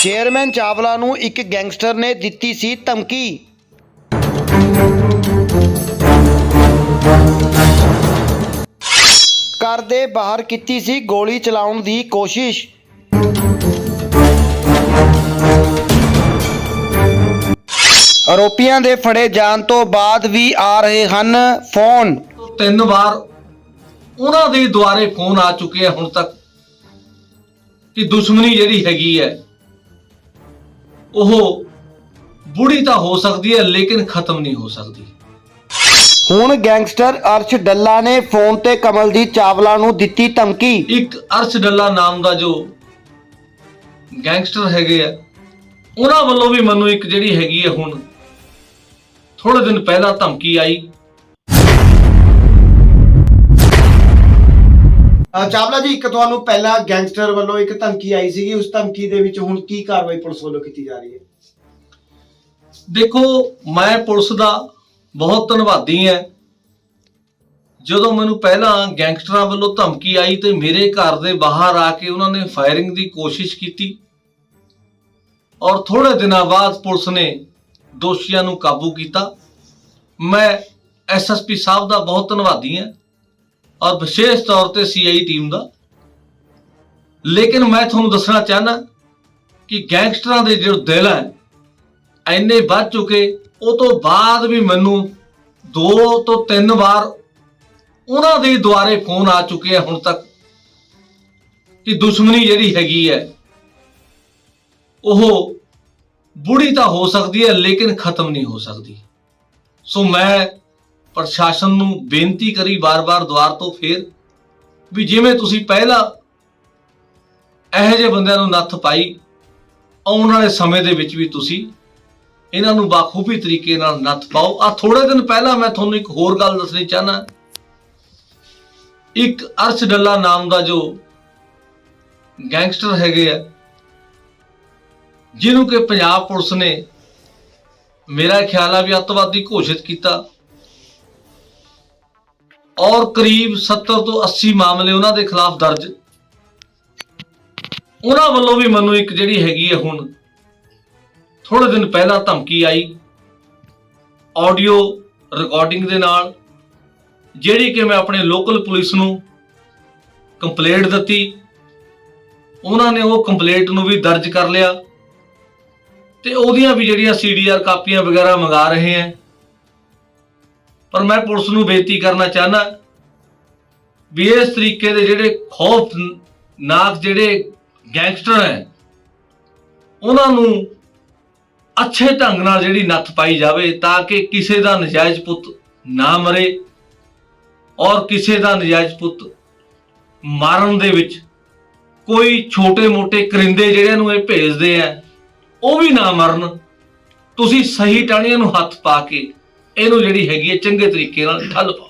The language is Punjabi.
ਚੇਅਰਮੈਨ ਚਾਵਲਾ ਨੂੰ ਇੱਕ ਗੈਂਗਸਟਰ ਨੇ ਦਿੱਤੀ ਸੀ ਧਮਕੀ। ਘਰ ਦੇ ਬਾਹਰ ਕੀਤੀ ਸੀ ਗੋਲੀ ਚਲਾਉਣ ਦੀ ਕੋਸ਼ਿਸ਼। ਆਰੋਪੀਆਂ ਦੇ ਫੜੇ ਜਾਣ ਤੋਂ ਬਾਅਦ ਵੀ ਆ ਰਹੇ ਹਨ ਫੋਨ। ਤਿੰਨ ਵਾਰ ਉਹਨਾਂ ਦੇ ਦੁਆਰੇ ਫੋਨ ਆ ਚੁੱਕੇ ਆ ਹੁਣ ਤੱਕ ਕਿ ਦੁਸ਼ਮਣੀ ਜਿਹੜੀ ਹੈਗੀ ਹੈ ਉਹ ਬੁੜੀ ਤਾਂ ਹੋ ਸਕਦੀ ਹੈ ਲੇਕਿਨ ਖਤਮ ਨਹੀਂ ਹੋ ਸਕਦੀ। ਹੁਣ ਗੈਂਗਸਟਰ ਅਰਸ਼ ਡੱਲਾ ਨੇ ਫੋਨ ਤੇ ਕਮਲਜੀਤ ਚਾਵਲਾ ਨੂੰ ਦਿੱਤੀ ਧਮਕੀ। ਇੱਕ ਅਰਸ਼ ਡੱਲਾ ਨਾਮ ਦਾ ਜੋ ਗੈਂਗਸਟਰ ਹੈਗੇ ਆ ਉਹਨਾਂ ਵੱਲੋਂ ਵੀ ਮੈਨੂੰ ਇੱਕ ਜਿਹੜੀ ਹੈਗੀ ਹੈ ਹੁਣ ਥੋੜੇ ਦਿਨ ਪਹਿਲਾਂ ਧਮਕੀ ਆਈ। ਚਾਵਲਾ ਜੀ, ਇੱਕ ਤੁਹਾਨੂੰ ਪਹਿਲਾਂ ਗੈਂਗਸਟਰ ਵੱਲੋਂ ਇੱਕ ਧਮਕੀ ਆਈ ਸੀਗੀ। ਉਸ ਧਮਕੀ ਦੇ ਵਿੱਚ ਹੁਣ ਕੀ ਕਾਰਵਾਈ ਪੁਲਿਸ ਵੱਲੋਂ ਕੀਤੀ ਜਾ ਰਹੀ ਹੈ? ਦੇਖੋ, ਮੈਂ ਪੁਲਿਸ ਦਾ ਬਹੁਤ ਧੰਨਵਾਦੀ ਹਾਂ। ਜਦੋਂ ਮੈਨੂੰ ਪਹਿਲਾਂ ਗੈਂਗਸਟਰਾਂ ਵੱਲੋਂ ਧਮਕੀ ਆਈ ਤੇ ਮੇਰੇ ਘਰ ਦੇ ਬਾਹਰ ਆ ਕੇ ਉਹਨਾਂ ਨੇ ਫਾਇਰਿੰਗ ਦੀ ਕੋਸ਼ਿਸ਼ ਕੀਤੀ ਔਰ ਥੋੜੇ ਦਿਨਾਂ ਬਾਅਦ ਪੁਲਿਸ ਨੇ ਦੋਸ਼ੀਆਂ ਨੂੰ ਕਾਬੂ ਕੀਤਾ। ਮੈਂ ਐਸਐਸਪੀ ਸਾਹਿਬ ਦਾ ਬਹੁਤ ਧੰਨਵਾਦੀ ਹਾਂ। ਔਰ ਵਿਸ਼ੇਸ਼ ਤੌਰ ਤੇ ਸੀਆਈ ਟੀਮ ਦਾ। ਲੇਕਿਨ ਮੈਂ ਤੁਹਾਨੂੰ ਦੱਸਣਾ ਚਾਹਨਾ ਕਿ ਗੈਂਗਸਟਰਾਂ ਦੇ ਜਿਹੜੇ ਦਿਲ ਹੈ, ਇੰਨੇ ਵੱਧ ਚੁੱਕੇ, ਉਹ ਤੋਂ ਬਾਅਦ ਵੀ ਮੈਨੂੰ ਦੋ ਤੋਂ ਤਿੰਨ ਵਾਰ ਉਹਨਾਂ ਦੇ ਦੁਆਰੇ ਫੋਨ ਆ ਚੁੱਕੇ ਆ ਹੁਣ ਤੱਕ ਕਿ ਦੁਸ਼ਮਣੀ ਜਿਹੜੀ ਹੈਗੀ ਹੈ, ਉਹ ਬੁੜੀ ਤਾਂ ਹੋ ਸਕਦੀ ਹੈ, ਲੇਕਿਨ ਖਤਮ ਨਹੀਂ ਹੋ ਸਕਦੀ। ਸੋ ਮੈਂ ਪ੍ਰਸ਼ਾਸਨ ਨੂੰ ਬੇਨਤੀ ਕਰੀ ਬਾਰ-ਬਾਰ ਦੁਆਰ ਤੋਂ ਫੇਰ ਵੀ ਜਿਵੇਂ ਤੁਸੀਂ ਪਹਿਲਾਂ ਇਹੋ ਜਿਹੇ ਬੰਦਿਆਂ ਨੂੰ ਨੱਥ ਪਾਈ, ਆਉਣ ਵਾਲੇ ਸਮੇਂ ਦੇ ਵਿੱਚ ਵੀ ਤੁਸੀਂ ਇਹਨਾਂ ਨੂੰ ਬਾਖੂਬੀ ਤਰੀਕੇ ਨਾਲ ਨੱਥ ਪਾਓ। ਆ ਥੋੜੇ ਦਿਨ ਪਹਿਲਾਂ ਮੈਂ ਤੁਹਾਨੂੰ ਇੱਕ ਹੋਰ ਗੱਲ ਦੱਸਣੀ ਚਾਹਨਾ ਇੱਕ ਅਰਸ਼ ਡੱਲਾ ਨਾਮ ਦਾ ਜੋ ਗੈਂਗਸਟਰ ਹੈਗੇ ਆ, ਜਿਹਨੂੰ ਕਿ ਪੰਜਾਬ ਪੁਲਿਸ ਨੇ ਮੇਰਾ ਖਿਆਲ ਆ ਵੀ ਅੱਤਵਾਦੀ ਘੋਸ਼ਿਤ ਕੀਤਾ। ਔਰ ਕਰੀਬ 70 ਤੋਂ 80 ਮਾਮਲੇ ਉਹਨਾਂ ਦੇ ਖਿਲਾਫ ਦਰਜ। ਉਹਨਾਂ ਵੱਲੋਂ ਵੀ ਮੈਨੂੰ ਇੱਕ ਜਿਹੜੀ ਹੈਗੀ ਹੈ ਹੁਣ ਥੋੜੇ ਦਿਨ ਪਹਿਲਾਂ ਧਮਕੀ ਆਈ। ਆਡੀਓ ਰਿਕਾਰਡਿੰਗ ਦੇ ਨਾਲ, ਜਿਹੜੀ ਕਿ ਮੈਂ ਆਪਣੇ ਲੋਕਲ ਪੁਲਿਸ ਨੂੰ ਕੰਪਲੇਂਟ ਦਿੱਤੀ। ਉਹਨਾਂ ਨੇ ਉਹ ਕੰਪਲੇਂਟ ਨੂੰ ਵੀ ਦਰਜ ਕਰ ਲਿਆ। ਤੇ ਉਹਦੀਆਂ ਵੀ ਜਿਹੜੀਆਂ ਸੀਡੀਆਰ ਕਾਪੀਆਂ ਵਗੈਰਾ ਮੰਗਾ ਰਹੇ ਹੈ ਪਰ ਮੈਂ ਪੁਲਿਸ ਨੂੰ ਬੇਨਤੀ ਕਰਨਾ ਚਾਹਨਾ ਵੀ ਇਸ ਤਰੀਕੇ ਦੇ ਜਿਹੜੇ ਖੌਫਨਾਕ ਜਿਹੜੇ ਗੈਂਗਸਟਰ ਹੈ, ਉਹਨਾਂ ਨੂੰ ਅੱਛੇ ਢੰਗ ਨਾਲ ਜਿਹੜੀ ਨੱਥ ਪਾਈ ਜਾਵੇ ਤਾਂ ਕਿ ਕਿਸੇ ਦਾ ਨਜਾਇਜ਼ ਪੁੱਤ ਨਾ ਮਰੇ ਔਰ ਕਿਸੇ ਦਾ ਨਜਾਇਜ਼ ਪੁੱਤ ਮਾਰਨ ਦੇ ਵਿੱਚ ਕੋਈ ਛੋਟੇ-ਮੋਟੇ ਕਰਿੰਦੇ ਜਿਹੜਿਆਂ ਨੂੰ ਇਹ ਭੇਜਦੇ ਆ, ਉਹ ਵੀ ਨਾ ਮਰਨ। ਤੁਸੀਂ ਸਹੀ ਟਾਣੀਆਂ ਨੂੰ ਹੱਥ ਪਾ ਕੇ ਇਹਨੂੰ ਜਿਹੜੀ ਹੈਗੀ ਹੈ ਚੰਗੇ ਤਰੀਕੇ ਨਾਲ ਠੱਲ ਪਾਓ।